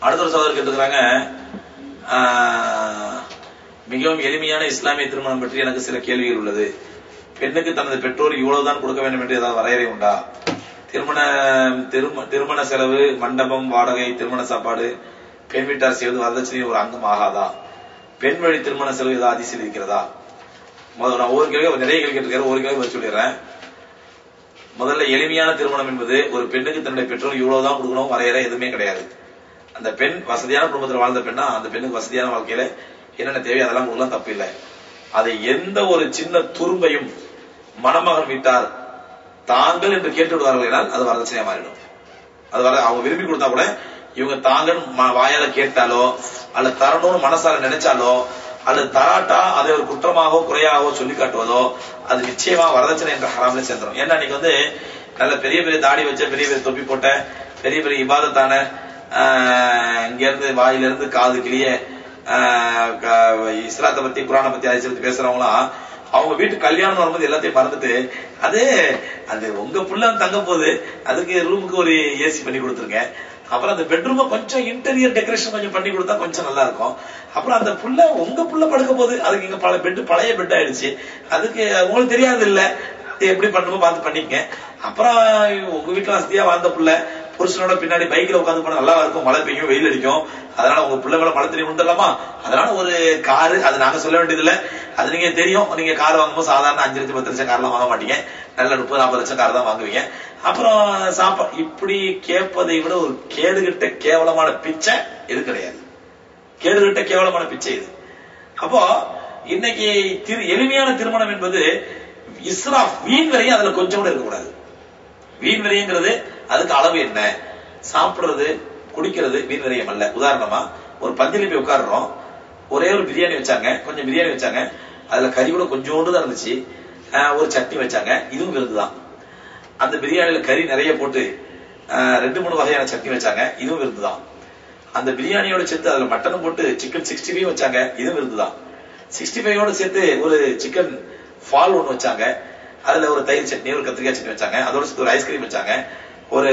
அடுத்த ஒரு சகோதரர் கேட்டுக்கிறாங்க ஆஹ், மிகவும் எளிமையான இஸ்லாமிய திருமணம் பற்றி எனக்கு சில கேள்விகள் உள்ளது. பெண்ணுக்கு தனது பெற்றோர் இவ்வளவுதான் கொடுக்க வேண்டும் என்று ஏதாவது வரையறை உண்டா? திருமண திரும திருமண செலவு மண்டபம் வாடகை திருமண சாப்பாடு பெண் வீட்டார் செய்வது வரதட்சணையின் ஒரு அங்கம் ஆகாதா? பெண் வழி திருமண செலவு ஏதாவது அதிசயம் இருக்கிறதா? முதல்ல நான் ஒவ்வொரு கேள்வி நிறைய கேள்வி கேட்டிருக்காரு ஒரு கேள்வி சொல்லிடுறேன். முதல்ல எளிமையான திருமணம் என்பது ஒரு பெண்ணுக்கு தன்னுடைய பெற்றோர் இவ்வளவுதான் கொடுக்கணும் வரையறை எதுவுமே கிடையாது. அந்த பெண் வசதியான குடும்பத்தில் வாழ்ந்த பெண்ணா அந்த பெண்ணுக்கு வசதியான வாழ்க்கையில என்னென்ன தேவை அதெல்லாம் கொடுக்கலாம் தப்பு இல்லை. அதை எந்த ஒரு சின்ன துரும்பையும் மணமகன் வீட்டார் தாங்கள் என்று கேட்டு விடுவார்கள் என்றால் அது வரதட்சணையா மாறிடும் அது வர அவங்க விரும்பி கொடுத்தா கூட இவங்க தாங்கள் ம- வாயால கேட்டாலோ அல்ல தரணும்னு மனசால நினைச்சாலோ அல்லது தராட்டா அதை ஒரு குற்றமாகவோ குறையாகவோ சொல்லி காட்டுவதோ அது நிச்சயமா வரதட்சணை என்ற ஹராம்ல சேர்ந்துடும் ஏன்னா நீங்க வந்து நல்ல பெரிய பெரிய தாடி வச்ச பெரிய பெரிய தொப்பி போட்ட பெரிய பெரிய இபாதத்தான ஆஹ், இங்க இருந்து வாயில இருந்து காது கிளிய ஆஹ், இஸ்லாத்தை பத்தி குரானை பத்தி அதிசய பத்தி பேசுறவங்களாம் அவங்க வீட்டு கல்யாணம் வரும்போது எல்லாத்தையும் மறந்துட்டு அது அது உங்க புள்ள தங்க போது அதுக்கு ரூமுக்கு ஒரு ஏசி பண்ணி கொடுத்துருங்க அப்புறம் அந்த பெட்ரூமை கொஞ்சம் இன்டீரியர் டெக்கரேஷன் கொஞ்சம் பண்ணி கொடுத்தா கொஞ்சம் நல்லா இருக்கும். அப்புறம் அந்த புள்ள உங்க புள்ள படுக்க போது அதுக்கு இங்க பல பெட் பழைய பெட் ஆயிடுச்சு. அதுக்கு உங்களுக்கு தெரியாது இல்ல எப்படி பண்ணணுமோ பார்த்து பண்ணிக்கங்க. அப்புறம் உங்க வீட்டுல வசதியா வாழ்ந்த புள்ள புருஷனோட பின்னாடி பைக்ல உட்காந்து போனா நல்லா இருக்கும் மழை பெய்யும் வெயில் அடிக்கும். அதனால உங்க பிள்ளை மேல மழை தண்ணி உண்டுலாமா அதனால ஒரு காரு அது நாங்க சொல்ல வேண்டியது இல்ல அது நீங்க தெரியும். நீங்க கார் வாங்கும்போது சாதாரண அஞ்சு லட்சம் பத்து லட்சம் கார்லாம் வாங்க மாட்டீங்க. நல்ல முப்பது நாற்பது லட்சம் கார் தான் வாங்குவீங்க. அப்புறம் சாப்பா இப்படி கேட்பதை விட ஒரு கேடுகிட்ட கேவலமான பிச்சை இது கிடையாது. கேடுகிட்ட கேவலமான பிச்சை இது. அப்போ இன்னைக்கு திரு எளிமையான திருமணம் என்பது இஸ்ராஃப் வீண் வரையும் அதுல கொஞ்சம் கூட இருக்கக்கூடாது. வீண் வரையங்கிறது அதுக்கு அளவு என்ன? சாப்பிடுறது குடிக்கிறது வீண் விரயம் அல்ல. உதாரணமா ஒரு பந்தில போய் உட்கார்றோம். ஒரே ஒரு பிரியாணி வச்சாங்க கொஞ்சம் பிரியாணி வச்சாங்க. அதுல கறி கூட கொஞ்சோண்டு தான் இருந்துச்சு. ஆஹ் ஒரு சட்னி வச்சாங்க. இதுவும் விருதுதான் அந்த பிரியாணியில கறி நிறைய போட்டு ஆஹ் ரெண்டு மூணு வகையான சட்னி வச்சாங்க. இதுவும் விருதுதான் அந்த பிரியாணியோட சேர்த்து அதுல மட்டனும் போட்டு சிக்கன் சிக்ஸ்டி ஃபைவ் வச்சாங்க. இதுவும் விருதுதான் சிக்ஸ்டி ஃபைவோட சேர்த்து ஒரு சிக்கன் ஃபால் ஒன்று வச்சாங்க. அதுல ஒரு தயிர் சட்னி ஒரு கத்திரிக்காய் சட்னி வச்சாங்க. அதோட சேர்த்து ஒரு ஐஸ்கிரீம் வச்சாங்க. ஒரு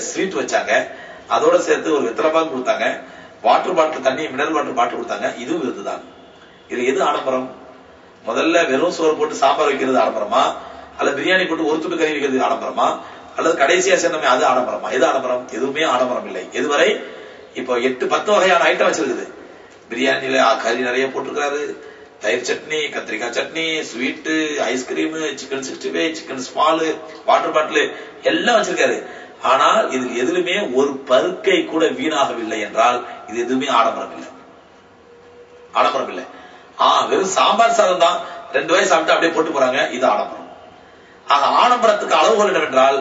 ஸ்வீட் வச்சாங்க. அதோட சேர்த்து ஒரு வெத்தலைப்பாக்கு கொடுத்தாங்க. வாட்டர் பாட்டில் தண்ணி மினரல் வாட்டர் பாட்டில் கொடுத்தாங்க. இதுவும் விருதுதான் இது எது ஆடம்பரம்? முதல்ல வெறும் சோறு போட்டு சாம்பார் வைக்கிறது ஆடம்பரமா? அல்லது பிரியாணி போட்டு ஒரு துண்டு கறி வைக்கிறது ஆடம்பரமா? அல்லது கடைசியா சேர்ந்தமே அது ஆடம்பரமா? எது ஆடம்பரம்? எதுவுமே ஆடம்பரம் இல்லை. இதுவரை இப்போ எட்டு பத்து வகையான ஐட்டம் வச்சிருக்குது. பிரியாணியில கறி நிறைய போட்டிருக்கிறாரு. தயிர் சட்னி கத்திரிக்காய் chutney sweet ice cream chicken sixty five chicken small water bottle எல்லாம் வச்சிருக்காரு. ஆனால் இதில் எதிலுமே ஒரு பருக்கை கூட வீணாகவில்லை என்றால் இது எதுவுமே ஆடம்பரம் இல்லை ஆடம்பரம் இல்லை ஆ வெறும் சாம்பார் சாதம் தான் ரெண்டு வயசு சாப்பிட்டு அப்படியே போட்டு போறாங்க. இது ஆடம்பரம். ஆக ஆடம்பரத்துக்கு அளவுகோல் என்னவென்றால்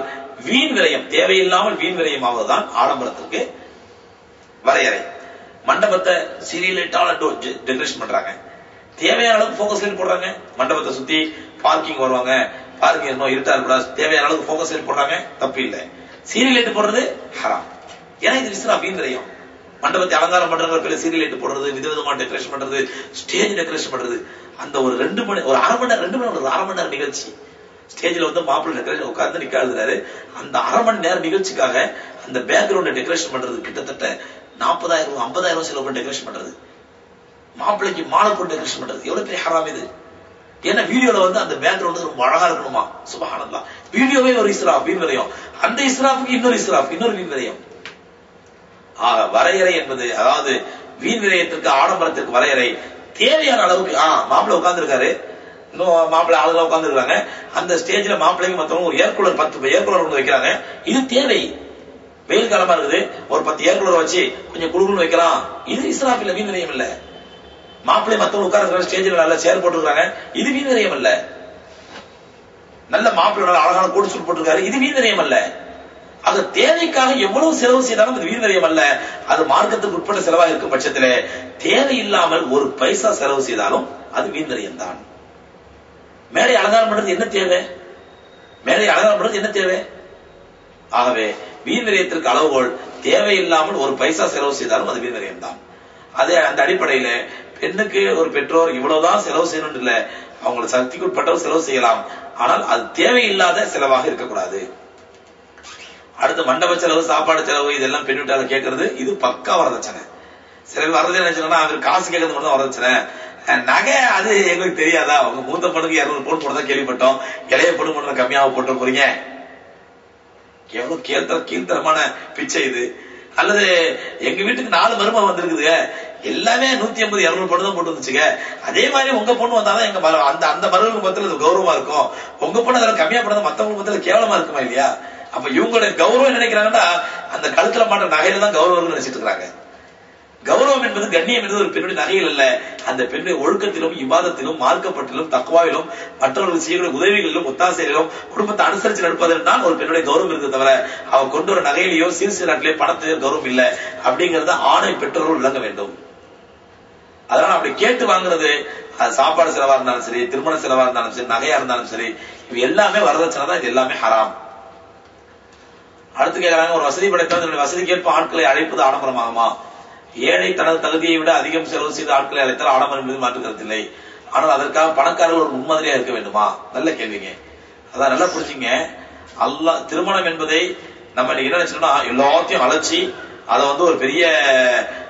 வீண் விரயம் தேவையில்லாமல் வீண் விரயம் ஆவதுதான் ஆடம்பரத்திற்கு வரையறை. மண்டபத்தை சீரியல் டெக்கரேஷன் பண்றாங்க. தேவையான அளவுக்கு போக்கஸ் லைட் போடுறாங்க. மண்டபத்தை சுத்தி பார்க்கிங் வருவாங்க. பார்க்கிங் இன்னும் இருட்டா இருக்கக்கூடாது தேவையான அளவுக்கு ஃபோக்கஸ் லைட் போடுறாங்க. தப்பு இல்லை. சீரியல் லைட் போடுறது ஹராம் ஏன்னா இது இஸ்ரா அப்படின்னு தெரியும். மண்டபத்தை அலங்காரம் பண்றவங்க பேர் சீரியல் லைட் போடுறது விதவிதமா டெக்கரேஷன் பண்றது ஸ்டேஜ் டெக்கரேஷன் பண்றது. அந்த ஒரு ரெண்டு மணி ஒரு அரை மணி நேரம் ரெண்டு மணி நேரம் அரை மணி நேரம் நிகழ்ச்சி. ஸ்டேஜ்ல வந்து மாப்பிள்ளை டெக்கரேஷன் உட்கார்ந்து நிக்க எழுதுறாரு அந்த அரை மணி நேரம் நிகழ்ச்சிக்காக அந்த பேக்ரவுண்ட் டெக்கரேஷன் பண்றது கிட்டத்தட்ட நாற்பதாயிரம் ஐம்பதாயிரம் செலவு பண்ணி டெக்கரேஷன் பண்றது. மாப்பிள்ளைக்கு மாலை போட்டு டெக்கரேஷன் பண்றது. எவ்வளவு பெரிய ஹராம் இது? ஏன்னா வீடியோல வந்து அந்த பேக்ரவுண்ட் ரொம்ப அழகா இருக்கணுமா? சுபஹானல்லாஹ் வீடியோவே ஒரு இஸ்ராஃப் வீண் அந்த இஸ்ராஃபுக்கு இன்னொரு இஸ்ராஃப் இன்னொரு வீண் விரயம் ஆக வரையறை என்பது அதாவது வீண் விரயத்திற்கு ஆடம்பரத்திற்கு வரையறை. தேவையான அளவுக்கு ஆ மாப்பிள்ளை உட்கார்ந்து இருக்காரு இன்னும் மாப்பிள்ளை ஆளுங்க உட்கார்ந்து இருக்காங்க அந்த ஸ்டேஜ்ல மாப்பிள்ளைக்கு மத்தவங்க ஒரு ஏர் கூலர் பத்து ஏர் ஒன்று வைக்கிறாங்க. இது தேவை. வெயில் காலமா இருக்குது. ஒரு பத்து ஏர்கூலர் வச்சு கொஞ்சம் குழுகுன்னு வைக்கலாம். இது இஸ்ராஃபில் வீண் விளையம் இல்ல. மாப்பிள்ளை மத்தவங்க உட்கார்ந்து ஸ்டேஜில் நல்ல சேர் போட்டுருக்காங்க இது வீண் விரயம் இல்ல நல்ல மாப்பிள்ளை நல்ல அழகான கோடி சூட் போட்டிருக்காரு. இது வீண் அல்ல. அது தேவைக்காக எவ்வளவு செலவு செய்தாலும் அது வீண் அல்ல. அது மார்க்கத்துக்கு உட்பட்ட செலவாக இருக்கும் பட்சத்தில் தேவையில்லாமல் ஒரு பைசா செலவு செய்தாலும் அது வீண் விரயம் தான். மேடை அலங்காரம் பண்றது என்ன தேவை? மேடை அலங்காரம் பண்றது என்ன தேவை? ஆகவே வீண் விரயத்திற்கு அளவுகோல். தேவையில்லாமல் ஒரு பைசா செலவு செய்தாலும் அது வீண் விரயம் தான். அதே அந்த அடிப்படையில பெண்ணுக்கு ஒரு பெற்றோர் இவ்வளவுதான் செலவு செய்யணும் இல்ல. அவங்களோட சக்திக்குட்பட்டவர் செலவு செய்யலாம். ஆனால் அது தேவையில்லாத செலவாக இருக்கக்கூடாது. அடுத்து மண்டப செலவு சாப்பாடு செலவு இதெல்லாம் பெண் வீட்டால கேட்கறது இது பக்கா வரதட்சணை சில பேர் வரதட்சணை நினைச்சாங்கன்னா அவர் காசு கேட்கறது மட்டும் வரதட்சணை நகை அது எங்களுக்கு தெரியாதா? உங்க மூத்த பொண்ணுக்கு இருநூறு பவுன் போட்டு தான் கேள்விப்பட்டோம். இளைய பொண்ணு மட்டும் கம்மியாக போட்டு போறீங்க எவ்வளவு கீழ்த்தர கீழ்த்தரமான பிச்சை இது. அல்லது எங்க வீட்டுக்கு நாலு மருமக வந்திருக்குதுங்க. எல்லாமே நூத்தி ஐம்பது இருநூறு பொண்ணு தான் போட்டு வந்துச்சுங்க. அதே மாதிரி உங்க பொண்ணு வந்தாதான் எங்க மரு- அந்த அந்த மருமக பத்தில இது கௌரவமா இருக்கும். உங்க பொண்ணு அதில் கம்மியா பண்ணது மத்தவங்க பத்தில கேவலமா இருக்குமா இல்லையா? அப்ப இவங்களுடைய கௌரவம் நினைக்கிறாங்கன்னா அந்த கழுத்துல மாட்ட நகையில தான் கௌரவம் நினைச்சிட்டு இருக்காங்க கௌரவம் என்பது கண்ணியம் என்பது ஒரு பெண்ணுடைய நகைகள் அல்ல. அந்த பெண்ணுடைய ஒழுக்கத்திலும் விவாதத்திலும் மார்க்கப்பட்டிலும் தக்குவாவிலும் மற்றவர்கள் செய்யக்கூடிய உதவிகளிலும் ஒத்தாசையிலும் குடும்பத்தை அனுசரிச்சு நடப்பதில் தான் ஒரு பெண்ணுடைய கௌரவம் இருக்கு தவிர அவ கொண்டு வர நகையிலையோ சீர்சீராட்டிலேயோ பணத்திலேயோ கௌரவம் இல்லை. அப்படிங்கறத ஆணை பெற்றோர்கள் விளங்க வேண்டும். அதனால அப்படி கேட்டு வாங்குறது அது சாப்பாடு செலவா இருந்தாலும் சரி திருமண செலவா இருந்தாலும் சரி நகையா இருந்தாலும் சரி இவை எல்லாமே வரதட்சணை தான் இது எல்லாமே ஹராம். அடுத்து கேக்குறாங்க ஒரு வசதி படைத்தவர் வசதி கேட்ப ஆட்களை அழைப்பது ஆடம்பரமாகுமா? ஏழை தனது தகுதியை விட அதிகம் செலவு செய்த ஆட்களை அழைத்தால் ஆடம்பரம் என்பது மாற்று கருத்தில்லை ஆனால் அதற்காக பணக்காரர்கள் ஒரு முன்மாதிரியா இருக்க வேண்டுமா? நல்ல கேள்விங்க. அதான் நல்லா புரிஞ்சுங்க. அல்லா திருமணம் என்பதை நம்ம என்ன நினைச்சோம்னா எல்லாத்தையும் அழைச்சி அதை வந்து ஒரு பெரிய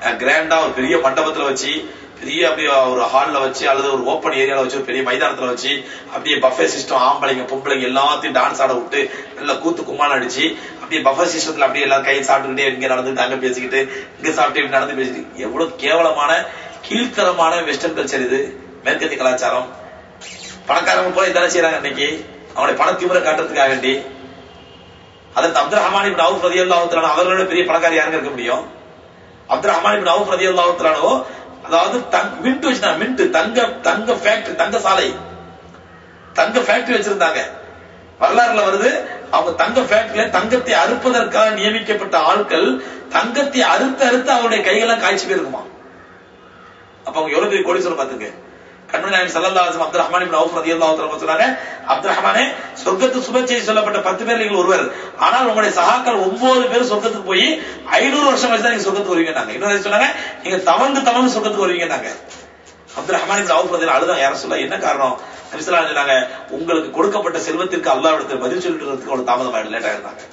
கிராண்டா ஒரு பெரிய மண்டபத்துல வச்சு பெரிய அப்படியே ஒரு ஹால்ல வச்சு அல்லது ஒரு ஓப்பன் ஏரியால வச்சு ஒரு பெரிய மைதானத்துல வச்சு அப்படியே பஃபே சிஸ்டம் ஆம்பளைங்க பொம்பளைங்க எல்லாத்தையும் டான்ஸ் ஆட விட்டு நல்லா கூத்து கும்மாளம் அடிச்சு அப்படியே பஃபே சிஸ்டத்தில் அப்படியே எல்லாம் கை சாப்பிட்டுக்கிட்டே இங்க நடந்துட்டு அங்க பேசிக்கிட்டு இங்க சாப்பிட்டு இப்படி நடந்து பேசிட்டு எவ்வளவு கேவலமான கீழ்த்தரமான வெஸ்டர்ன் கல்ச்சர் இது. மேற்கத்திய கலாச்சாரம். பணக்காரங்க போல இதான செய்யறாங்க இன்னைக்கு. அவனுடைய பண தீவிரம் காட்டுறதுக்காக வேண்டி. அதற்கு அப்துல் ரஹ்மான் இப்னு அவுஃப் ரலியல்லாஹு தஆலா அவர்களோட பெரிய பணக்காரி யாருங்க இருக்க முடியும்? அப்துல் ரஹ்மான் இப்னு அவுஃப் ரலியல்லாஹு அதாவது மின்ட் வச்சுனா மின்ட் தங்க தங்க ஃபேக்டரி தங்க சாலை. தங்க ஃபேக்டரி வச்சிருந்தாங்க. வரலாறுல வருது அவங்க தங்க ஃபேக்டரியில தங்கத்தை அறுப்பதற்காக நியமிக்கப்பட்ட ஆட்கள் தங்கத்தை அறுத்து அறுத்து அவருடைய கைகள்லாம் காய்ச்சி போயிருக்குமா அப்ப அவங்க எவ்வளவு பெரிய கோடீஸ்வரம் பாத்துங்க கண்மணி நாயகம் ஸல்லல்லாஹு அப்துல் ரஹ்மான் இப்னு அவுஃப் ரலியல்லாஹு தஆலா சொன்னாங்க அப்துல் ரஹ்மானே சொர்க்கத்து சுப செய்தி சொல்லப்பட்ட பத்து பேர் நீங்கள் ஒருவர். ஆனால் உங்களுடைய சகாக்கள் ஒன்பது பேர் சொர்க்கத்துக்கு போய் ஐநூறு வருஷம் வச்சு தான் நீங்க சொர்க்கத்துக்கு வருவீங்க நாங்க. இன்னொரு சொன்னாங்க நீங்க தவந்து தவந்து சொர்க்கத்துக்கு வருவீங்க நாங்க. அப்துல் ரஹ்மான் இப்னு அவுஃப் அழுதான் யார சொல்ல என்ன காரணம்? நபி சொன்னாங்க உங்களுக்கு கொடுக்கப்பட்ட செல்வத்திற்கு அல்லாஹ்விடத்தில் பதில் சொல்லிட்டு வரதுக்கு தாமதம் ஆயிடும் லேட்டா இருந்தாங்க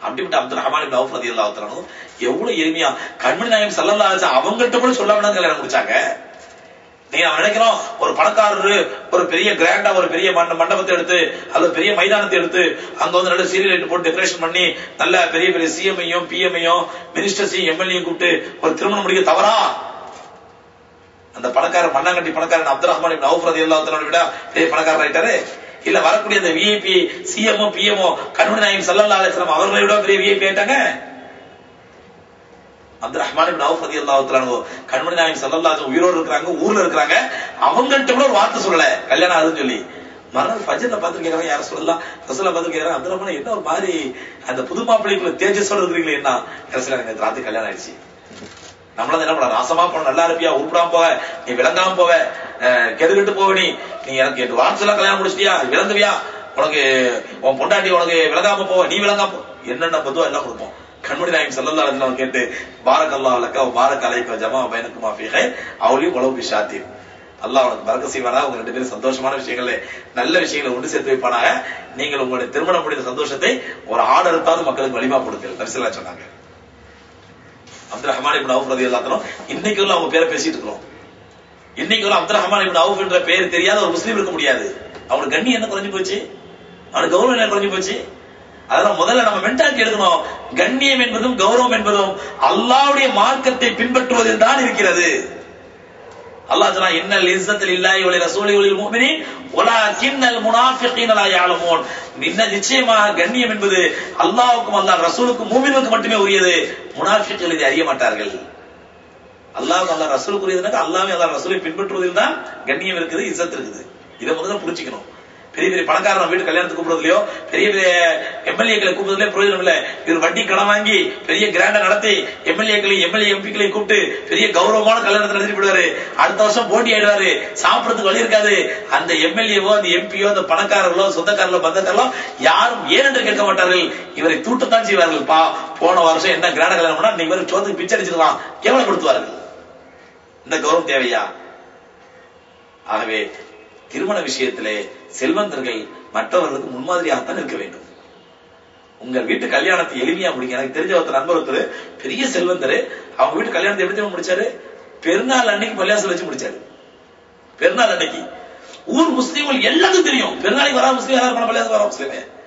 அப்படிப்பட்ட அப்துல் ரஹ்மான் இப்னு அவுஃப் ரலியல்லாஹு தஆலா எவ்வளவு எளிமையா கண்மணி நாயம் ஸல்லல்லாஹு அலைஹி அவங்கள்ட்ட கூட சொல்லாம கல்யாணம் முடிச்சாங்க. நீ நம்ம நினைக்கிறோம் ஒரு பணக்காரரு ஒரு பெரிய கிராண்டா ஒரு பெரிய மண்ட மண்டபத்தை எடுத்து அல்லது பெரிய மைதானத்தை எடுத்து அங்க வந்து நல்ல சீரியல் லைட் போட்டு டெக்கரேஷன் பண்ணி நல்ல பெரிய பெரிய சிஎம்ஐயும் பிஎம்ஐயும் மினிஸ்டர்ஸையும் எம்எல்ஏயும் கூப்பிட்டு ஒரு திருமணம் முடிக்க தவறா? அந்த பணக்கார மண்ணாங்கட்டி பணக்காரன் அப்துல் ரஹ்மான் இப்னு அவுஃப் விட பெரிய பணக்காரர் ஆயிட்டாரு. இல்ல வரக்கூடிய அந்த விஐபி சிஎம்ஓ பிஎம்ஓ கண்மணி நாயகம் ஸல்லல்லாஹு அலிஸ்லாம் அவர்களை விட பெரிய விஐபி ஆயிட்டாங்க. அப்துல் ரஹ்மான் இப்னு அவுஃப் ரலியல்லாஹு தஆலா கண்மணி நாயகம் ஸல்லல்லாஹு அலைஹி உயிரோடு இருக்கிறாங்க ஊர்ல இருக்கிறாங்க. அவங்கள்ட்ட கூட ஒரு வார்த்தை சொல்லல. கல்யாணம் ஆகுதுன்னு சொல்லி. மறுநாள் ஃபஜ்ர்ல பாத்துருக்கேன் யார சொல்லலாம் ரசூலா பார்த்து கேக்குறாங்க அப்துல் ரஹ்மான் என்ன ஒரு மாதிரி அந்த புது மாப்பிள்ளைக்குள்ள தேஜஸோட இருக்கிறீங்களே என்ன? ரசூலா எனக்கு ராத்திரி கல்யாணம் ஆயிடுச்சு. நம்மள என்ன பண்ண ராசமா போன நல்லா இருப்பியா? உருப்படாம போவ நீ விளங்காம போவ அஹ், போவ நீ. நீ எனக்கு எட்டு வாரத்துல கல்யாணம் முடிச்சிட்டியா? விளங்குவியா? உனக்கு உன் பொண்டாட்டி உனக்கு விளங்காம போவ நீ விளங்காம போ. என்னென்ன பொதுவா எல்லாம் கொடுப்போம். கண்மணி நாயகம் ஸல்லல்லாஹு அலைஹி கேட்டு பாரக் அல்லாஹ் லக்க பாரக் அலைக்க ஜமா பைனக்குமா ஃபீ அவளையும் உழவு வலவு அல்லா அல்லாஹ் உனக்கு பறக்க செய்வானா? உங்க ரெண்டு பேரும் சந்தோஷமான விஷயங்களை. நல்ல விஷயங்களை ஒன்று சேர்த்து வைப்பானாக? நீங்கள் உங்களுடைய திருமணம் முடிந்த சந்தோஷத்தை ஒரு ஆர்டருத்தாவது மக்களுக்கு வலிமா கொடுங்கள் தரிசலா சொன்னாங்க. அப்துல் ரஹ்மான் இப்படி அவுஃப் ரதி எல்லாத்தனும் இன்னைக்கு உள்ள அவங்க பேரை பேசிட்டு இருக்கிறோம். இன்னைக்கு உள்ள அப்துல் ரஹ்மான் இப்படி அவுஃப் என்ற பேர் தெரியாத ஒரு முஸ்லீம் இருக்க முடியாது. அவனுக்கு கண்ணி என்ன குறைஞ்சு போச்சு? அவனுக்கு கௌரவம் என்ன குறைஞ்சு போச்சு? அதனால முதல்ல நம்ம மென்டாலிட்டி எழுதணும் கண்ணியம் என்பதும் கௌரவம் என்பதும் அல்லாஹ்வுடைய மார்க்கத்தை பின்பற்றுவதில் தான் இருக்கிறது. அல்லாஹ் சொன்னா இன்னல் இஸ்ஸத்தில் இல்லாஹி வலி ரசூலி வலில் முஃமினீன் வலாக்கின்னல் முனாஃபிகீன லா யஅலமூன். நின்ன நிச்சயமாக கண்ணியம் என்பது அல்லாஹ்வுக்கும் அல்லாஹ் ரசூலுக்கும் மூமின்களுக்கு மட்டுமே உரியது. முனாஃபிகள் இதை அறிய மாட்டார்கள். அல்லாஹ் அல்லாஹ் ரசூலுக்கு உரியதுனாக்க அல்லாஹ்வே அல்லாஹ் ரசூலை பின்பற்றுவதில் தான் கண்ணியம் இருக்குது இஸ்ஸத் இருக்குது. இதை முதல்ல புரிஞ்சுக்கணும். பெரிய பெரிய பணக்காரன் வீட்டு கல்யாணத்துக்கு கூப்பிடுறதுலயோ பெரிய பெரிய எம்எல்ஏக்களை கூப்பிடுறதுலயே பிரயோஜனம் இல்ல இவர் வட்டி கடன் வாங்கி பெரிய கிராண்டா நடத்தி எம்எல்ஏக்களையும் எம்எல்ஏ எம்பிக்களையும் கூப்பிட்டு பெரிய கௌரவமான கல்யாணத்தை நடத்தி விடுவாரு அடுத்த வருஷம் போட்டி ஆயிடுவாரு. சாப்பிடறதுக்கு வழி இருக்காது. அந்த எம்எல்ஏவோ அந்த எம்பியோ அந்த பணக்காரர்களோ சொந்தக்காரர்களோ பந்தக்காரர்களோ யாரும் ஏனென்று கேட்க மாட்டார்கள். இவரை தூட்டத்தான் செய்வார்கள். பா போன வருஷம் என்ன கிராண்ட கல்யாணம் பண்ணா நீங்க வரை சோத்துக்கு பிச்சை அடிச்சிருக்கலாம் கேவலப்படுத்துவார்கள். இந்த கௌரவம் தேவையா? ஆகவே திருமண விஷயத்திலே செல்வந்தர்கள் மற்றவர்களுக்கு முன்மாதிரியாகத்தான் இருக்க வேண்டும். உங்க வீட்டு கல்யாணத்தை எளிமையா முடிங்க. எனக்கு தெரிஞ்ச ஒருத்தர் நண்பர் ஒருத்தர் பெரிய செல்வந்தர். அவங்க வீட்டு கல்யாணத்தை எப்படி முடிச்சாரு? பெருநாள் அன்னைக்கு பள்ளியாசல் வச்சு முடிச்சாரு. பெருநாள் அன்னைக்கு. ஊர் முஸ்லீம்கள் எல்லாத்துக்கும் தெரியும். பெருநாளைக்கு வரா முஸ்லீம் யாரும் பள்ளியாசல் வரா முஸ்லீமே.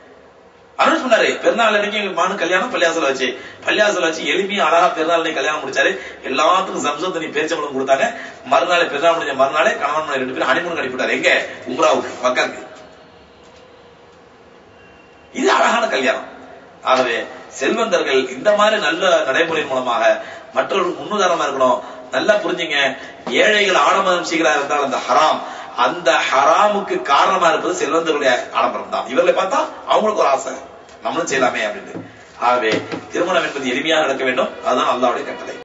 அருள் சொன்னாரு பெருநாள் அன்னைக்கு மானு கல்யாணம் பள்ளியாசல வச்சு. பள்ளியாசல வச்சு எளிமையா அழகா பெருநாள் அன்னைக்கு கல்யாணம் முடிச்சாரு. எல்லாத்துக்கும் சம்சம் தண்ணி பேச்சம்பளம் கொடுத்தாங்க. மறுநாள் பெருநாள் முடிஞ்ச மறுநாளே கணவன் மனைவி ரெண்டு பேரும் ஹனிமூன் அனுப்பிவிட்டாரு எங்க? உம்ராவுக்கு மக்காக்கு இது அழகான கல்யாணம். ஆகவே செல்வந்தர்கள் இந்த மாதிரி நல்ல நடைமுறை மூலமாக மற்றவர்களுக்கு முன்னுதாரணமா இருக்கணும். நல்லா புரிஞ்சுங்க. ஏழைகள் ஆடம்பரம் செய்கிறா இருந்தால் அந்த ஹராம். அந்த ஹராமுக்கு காரணமா இருப்பது செல்வந்தருடைய ஆடம்பரம் தான் இவர்களை பார்த்தா அவங்களுக்கு ஒரு ஆசை. நம்மளும் செய்யலாமே அப்படின்னு. ஆகவே திருமணம் என்பது எளிமையாக நடக்க வேண்டும். அதுதான் அல்லாவுடைய கட்டளை.